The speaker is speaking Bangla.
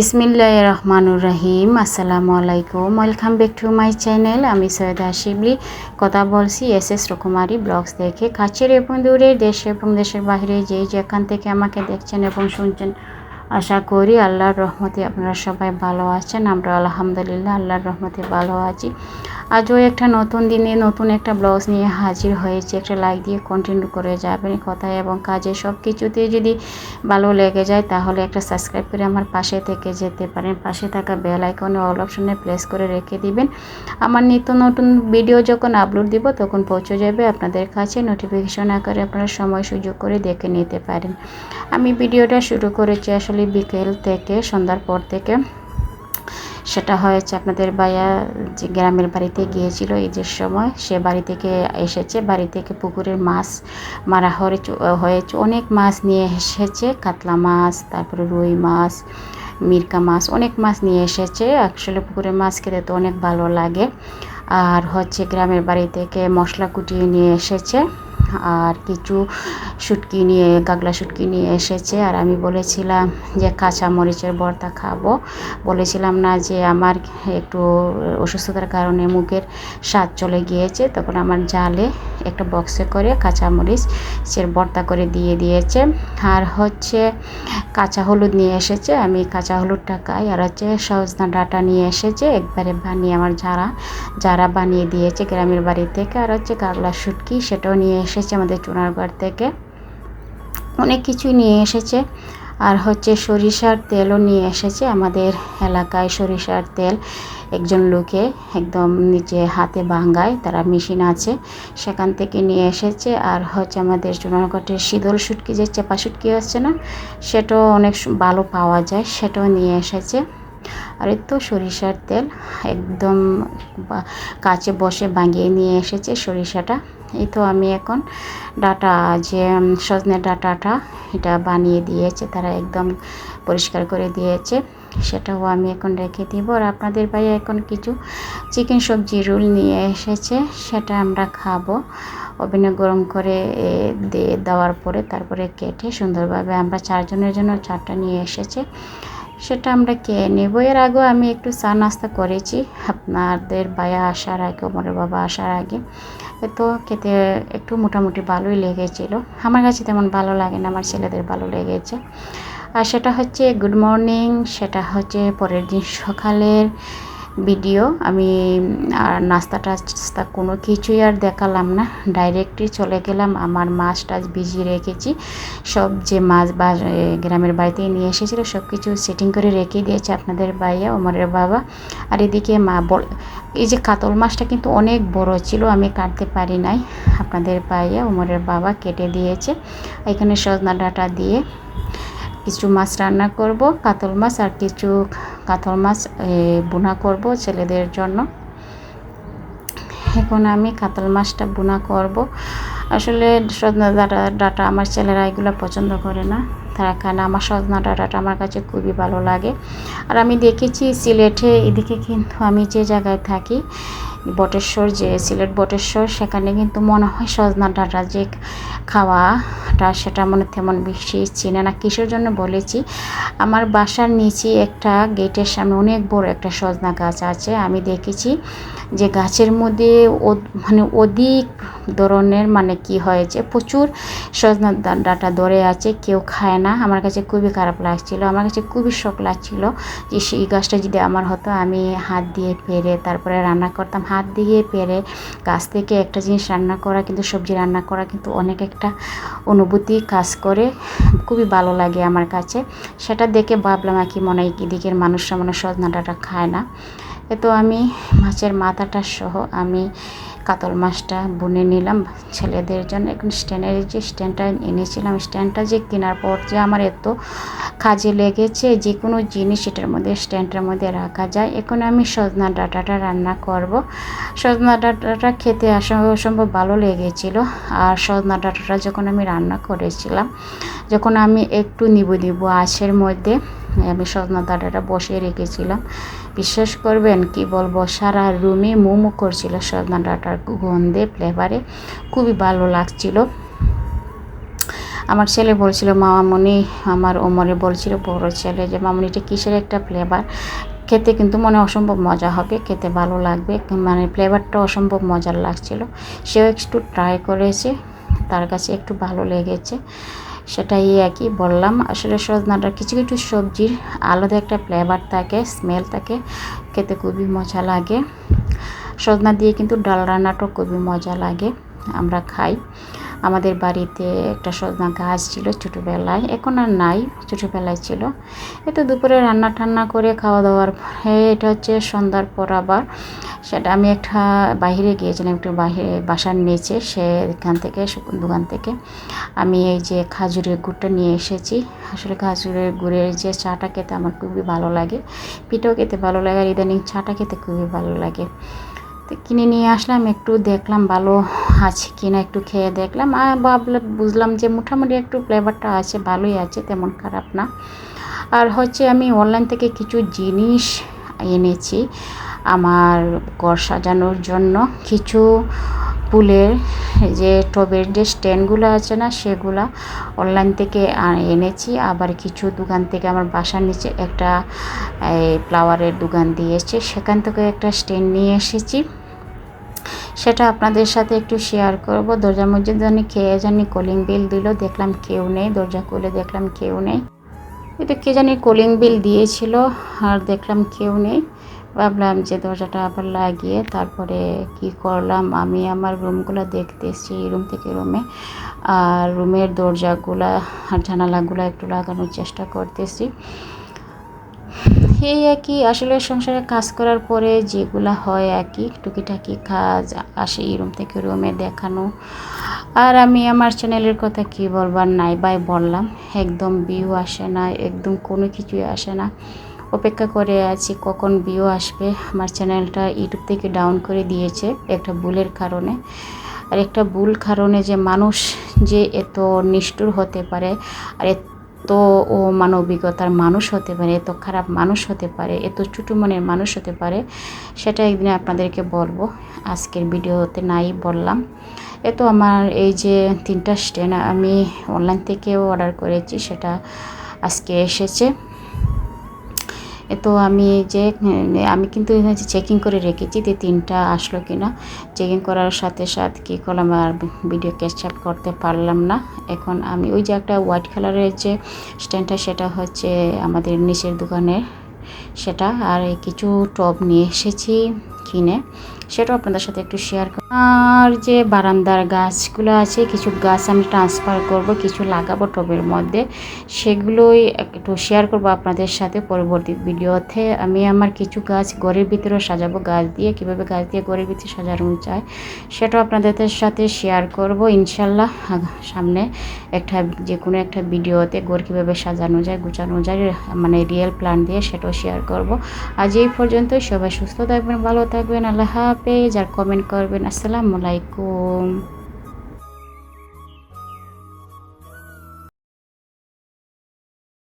বিসমিল্লাহ রহমানুর রহিম আসসালামু আলাইকুম। Welcome back to my channel আমি সৈয়দা শিবলি। কথা বলছি এস এস রকুমারি ব্লগস দেখে। কাছের এবং দূরে দেশে এবং দেশের বাহিরে যে যেখান থেকে আমাকে দেখছেন এবং শুনছেন, আশা করি আল্লাহর রহমতে আপনারা সবাই ভালো আছেন। আমরা আলহামদুলিল্লাহ আল্লাহর রহমতে ভালো আছি। আজও একটা নতুন দিনে নতুন একটা ব্লগস নিয়ে হাজির হয়েছে। একটা লাইক দিয়ে কন্টিনিউ করে যাবেন কথায় এবং কাজে। সব কিছুতে যদি ভালো লেগে যায় তাহলে একটা সাবস্ক্রাইব করে আমার পাশে থেকে যেতে পারেন। পাশে থাকা বেল আইকনে অল অপশনে প্রেস করে রেখে দিবেন। আমার নিত্য নতুন ভিডিও যখন আপলোড দিব তখন পৌঁছে যাবে আপনাদের কাছে। নোটিফিকেশন আকারে আপনারা সময় সুযোগ করে দেখে নিতে পারেন। আমি ভিডিওটা শুরু করেছি আসলে বিকেল থেকে, সন্ধ্যার পর থেকে। সেটা হয়েছে আপনাদের ভাইয়া যে গ্রামের বাড়িতে গিয়েছিল ঈদের সময়, সে বাড়ি থেকে এসেছে। বাড়ি থেকে পুকুরের মাছ মারা হয়েছে। অনেক মাছ নিয়ে এসেছে, কাতলা মাছ, তারপরে রুই মাছ, মিরকা মাছ, অনেক মাছ নিয়ে এসেছে। আসলে পুকুরের মাছ খেতে তো অনেক ভালো লাগে। আর হচ্ছে গ্রামের বাড়ি থেকে মশলা কুটিয়ে নিয়ে এসেছে। আর কিছু শুটকি নিয়ে, গাগলা শুটকি নিয়ে এসেছে। আর আমি বলেছিলাম যে কাঁচা মরিচের ভর্তা খাব। বলেছিলাম না যে আমার একটু অসুস্থতার কারণে মুখের স্বাদ চলে গিয়েছে। তখন আমার জালে একটা বক্সে করে কাঁচা মরিচ সে ভর্তা করে দিয়ে দিয়েছে। আর হচ্ছে কাঁচা হলুদ নিয়ে এসেছে। আমি কাঁচা হলুদটা খাই আর হচ্ছে সজনা ডাটা নিয়ে এসেছে। একবারে বানিয়ে আমার যারা যারা বানিয়ে দিয়েছে গ্রামের বাড়ি থেকে। আর হচ্ছে কাগলা শুটকি সেটাও নিয়ে এসেছে আমাদের চুনারগড় থেকে। অনেক কিছুই নিয়ে এসেছে। আর হচ্ছে সরিষার তেলও নিয়ে এসেছে আমাদের এলাকায় সরিষার তেল। একজন লোকে একদম নিচে হাতে ভাঙ্গায় তারা মেশিন আছে, সেখান থেকে নিয়ে এসেছে। আর হচ্ছে আমাদের চুনারগটের শীতল শুটকি যে চেপা শুটকি হচ্ছে না, সেটাও অনেক ভালো পাওয়া যায়, সেটাও নিয়ে এসেছে। আর তো সরিষার তেল একদম কাছে বসে বাঙিয়ে নিয়ে এসেছে সরিষাটা। এই তো আমি এখন ডাটা যে সজনে ডাটাটা এটা বানিয়ে দিয়েছে, তারা একদম পরিষ্কার করে দিয়েছে। সেটাও আমি এখন রেখে দিব। আর আপনাদের ভাই এখন কিছু চিকেন সবজি রোল নিয়ে এসেছে, সেটা আমরা খাব। ওভেনে গরম করে দিয়ে দেওয়ার পরে তারপরে কেটে সুন্দরভাবে আমরা চারজনের জন্য চারটা নিয়ে এসেছে। সেটা আমরা কে নেব। এর আগেও আমি একটু চা নাস্তা করেছি। আপনাদের বায়া আসার আগে, ওমরের বাবা আসার আগে। তো খেতে একটু মোটামুটি ভালোই লেগেছিলো। আমার কাছে তেমন ভালো লাগে না, আমার ছেলেদের ভালো লেগেছে। আর সেটা হচ্ছে গুড মর্নিং সেটা হচ্ছে পরের দিন সকালের ভিডিও। আমি, আর নাস্তা টাস্তা কোনো কিছুই আর দেখালাম না। ডাইরেক্টই চলে গেলাম। আমার মাছ টাছ ভিজিয়ে রেখেছি। সব যে মাছ বা গ্রামের বাড়িতে নিয়ে এসেছিল, সব কিছু সেটিং করে রেখে দিয়েছে আপনাদের ভাইয়া, ওমরের বাবা। আর এদিকে মা বল, এই যে কাতল মাছটা কিন্তু অনেক বড় ছিল, আমি কাটতে পারি নাই। আপনাদের ভাইয়া, ওমরের বাবা কেটে দিয়েছে। এখানে সজনা ডাটা দিয়ে কিছু মাছ রান্না করব, কাতল মাছ আর কিছু কাতল মাছ বোনা করব ছেলেদের জন্য। এখন আমি কাতল মাছটা বোনা করব। আসলে সজনা ডাটা ডাটা আমার ছেলেরা এগুলো পছন্দ করে না। তারা খায় আমার সজনা ডাটাটা আমার কাছে খুবই ভালো লাগে। আর আমি দেখেছি সিলেটে, এদিকে কিন্তু আমি যে জায়গায় থাকি বটেশ্বর, যে সিলেট বটেশ্বর, সেখানে কিন্তু মনে হয় সজনা ডাটা যে খাওয়াটা, সেটা মনে তেমন বেশি চিনে না। কিসের জন্য বলেছি? আমার বাসার নিচে একটা গেটের সামনে অনেক বড় একটা সজনা গাছ আছে। আমি দেখেছি যে গাছের মধ্যে মানে অধিক ধরনের মানে কি হয়েছে প্রচুর সজনা ডাটা ধরে আছে, কেউ খায় না। আমার কাছে খুবই খারাপ লাগছিল। আমার কাছে খুবই শখ লাগছিল যে সেই গাছটা যদি আমার হতো, আমি হাত দিয়ে পেরে তারপরে রান্না করতাম। হাত দিয়ে পেরে গাছ থেকে একটা জিনিস রান্না করা, কিন্তু সবজি রান্না করা কিন্তু অনেক একটা অনুভূতি কাজ করে। খুবই ভালো লাগে আমার কাছে। সেটা দেখে ভাবলাম আর কি মনে হয় এদিকের মানুষরা মনে সজনা ডাটা খায় না। তো আমি মাছের মাথাটা সহ আমি কাতল মাছটা বুনে নিলাম ছেলেদের জন্য। এখন স্ট্যান্ডের যে স্ট্যান্ডটা এনেছিলাম স্ট্যান্ডটা যে কেনার পর যে আমার এত কাজে লেগেছে, যে কোনো জিনিস এটার মধ্যে স্ট্যান্ডের মধ্যে রাখা যায়। এখন আমি সজনা ডাটাটা রান্না করব। সজনা ডাটাটা খেতে অসম্ভব ভালো লেগেছিল। আর সজনা ডাটাটা যখন আমি রান্না করেছিলাম, যখন আমি একটু নিবু নিবু আঁচের মধ্যে আমি সজনা ডাটাটা বসিয়ে রেখেছিলাম। বিশ্বাস করবেন কি বলব, সারা রুমে মোমো করছিল সজনা ডাটার গন্ধে ফ্লেভারে খুবই ভালো লাগছিল। আমার ছেলে বলছিল, মামামণি, আমার ওমরে বলছিল, বড় ছেলে যে মামনি এটা কিসের একটা ফ্লেভার খেতে কিন্তু মনে অসম্ভব মজা হবে, খেতে ভালো লাগবে। মানে ফ্লেভারটা অসম্ভব মজার লাগছিল। সেও একটু ট্রাই করেছে, তার কাছে একটু ভালো লেগেছে। সেটাই একই বললাম। আসলে সজনাটার কিছু কিছু সবজির আলাদা একটা ফ্লেভার থাকে স্মেল থাকে, খেতে খুবই মজা লাগে। সজনা দিয়ে কিন্তু ডাল রান্নাটাও খুবই মজা লাগে, আমরা খাই। আমাদের বাড়িতে একটা সজনা গাছ ছিল ছোটোবেলায়, এখন আর নাই, ছোটোবেলায় ছিল। এতো দুপুরে রান্না টান্না করে খাওয়া দাওয়ার এটা হচ্ছে সন্ধ্যার পর আবার সেটা আমি একটা বাহিরে গিয়েছিলাম, একটু বাহিরে বাসার নিচে। সেখান থেকে দোকান থেকে আমি এই যে খাজুরের গুড়টা নিয়ে এসেছি। আসলে খাজুরের গুড়ের যে চাটা খেতে আমার খুবই ভালো লাগে। পিঠাও খেতে ভালো লাগে আর ইদানিং চাটা খেতে খুবই ভালো লাগে। তো কিনে নিয়ে আসলাম, একটু দেখলাম ভালো আছে কিনা, একটু খেয়ে দেখলাম। আর ভাবলাম, বুঝলাম যে মোটামুটি একটু ফ্লেভারটা আছে, ভালোই আছে, তেমন খারাপ না। আর হচ্ছে আমি অনলাইন থেকে কিছু জিনিস এনেছি। আমার ঘর সাজানোর জন্য কিছু ফুলের যে টবের যে স্ট্যান্ডগুলো আছে না, সেগুলা অনলাইন থেকে এনেছি। আবার কিছু দোকান থেকে আমার বাসার নিচে একটা ফ্লাওয়ারের দোকান দিয়েছে। সেখান থেকে একটা স্ট্যান্ড নিয়ে এসেছি। সেটা আপনাদের সাথে একটু শেয়ার করব। দরজার মধ্যে জানি খেয়ে জানি কলিং বিল দিল, দেখলাম কেউ নেই। দরজা খুলে দেখলাম কেউ নেই। কিন্তু কে জানি কলিং বিল দিয়েছিল, আর দেখলাম কেউ নেই। ভাবলাম যে দরজাটা আবার লাগিয়ে তারপরে কি করলাম? আমি আমার রুমগুলো দেখতেছি রুম থেকে রুমে। আর রুমের দরজাগুলা আর জানালাগুলো একটু লাগানোর চেষ্টা করতেছি। এই একই, আসলে সংসারে কাজ করার পরে যেগুলা হয় একই, টুকিটাকি কাজ আসে এই রুম থেকে রুমে দেখানো। আর আমি আমার চ্যানেলের কথা কি বলবার নাই বাই বললাম, একদম ভিউ আসে না, একদম কোনো কিছুই আসে না। অপেক্ষা করে আছি কখন ভিউ আসবে। আমার চ্যানেলটা ইউটিউব থেকে ডাউন করে দিয়েছে একটা ভুলের কারণে। আর একটা ভুল কারণে যে মানুষ যে এত নিষ্ঠুর হতে পারে আর এত ও মানবিকতার মানুষ হতে পারে, এত খারাপ মানুষ হতে পারে, এত ছোটো মনের মানুষ হতে পারে, সেটা একদিন আপনাদেরকে বলব। আজকের ভিডিওতে নাই বললাম। এ তো আমার এই যে তিনটা স্ট্যান্ড আমি অনলাইন থেকেও অর্ডার করেছি, সেটা আজকে এসেছে। তো আমি যে আমি কিন্তু চেকিং করে রেখেছি যে তিনটা আসলো কি না চেকিং করার সাথে সাথে কী করলাম আর ভিডিও ক্যাচআপ করতে পারলাম না। এখন আমি ওই যে একটা হোয়াইট কালারের যে স্ট্যান্ডটা সেটা হচ্ছে আমাদের নিচের দোকানের সেটা। আর কিছু টপ নিয়ে এসেছি কিনে। সেটাও আপনাদের সাথে একটু শেয়ার আর যে বারান্দার গাছগুলো আছে, কিছু গাছ আমি ট্রান্সফার করব, কিছু লাগাবো টবের মধ্যে, সেগুলোই একটু শেয়ার করব আপনাদের সাথে পরবর্তী ভিডিওতে। আমি আমার কিছু গাছ ঘরের ভিতরে সাজাবো, গাছ দিয়ে কীভাবে গাছ দিয়ে ঘরের ভিতরে সাজানো যায়, সেটাও আপনাদের সাথে শেয়ার করব। ইনশাল্লাহ সামনে একটা যে কোনো একটা ভিডিওতে ঘর কীভাবে সাজানো যায়, গুছানো যায় মানে রিয়েল প্ল্যান দিয়ে সেটাও শেয়ার করব। আজ এই পর্যন্ত সবাই সুস্থ থাকবেন, ভালো থাকবেন, আল্লাহ হাফেজ আর কমেন্ট করবেন। আসসালামু আলাইকুম।